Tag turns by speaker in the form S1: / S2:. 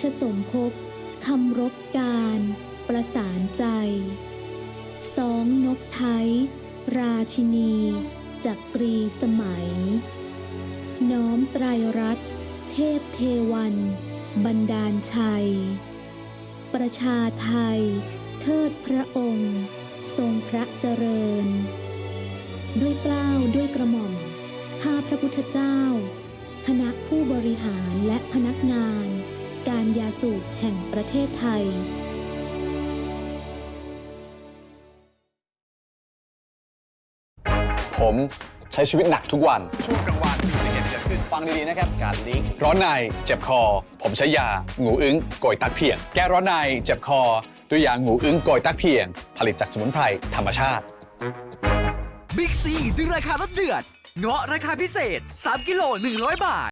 S1: ชสมภพคำรบการ ประสานใจ สองนกไทย ราชินีจักรีสมัย น้อมไตรรัตนเทพเทวันบันดาลชัย ประชาไทย เทิดพระองค์ ทรงพระเจริญ ด้วยเกล้าวด้วยกระหม่อม ข้าพระพุทธเจ้า คณะผู้บริหารและพนักงาน การยาสูบแห่งประเทศไทย
S2: ผมใช้ชีวิตหนักทุกวัน
S3: ช่วงกลางวันมีอุบัติเหตุเกิดขึ้นฟังดี ๆ นะครับ การลีก
S2: ร้อนในเจ็บคอ ผมใช้ยางูอึ้งโกยตักเพียง แก้ร้อนในเจ็บคอ ด้วยยางูอึ้งโกยตักเพียง ผลิตจากสมุนไพรธรรมชาติ
S4: บิ๊กซีดึงราคาลดเดือดเงาะราคาพิเศษ 3 กิโล 100 บาท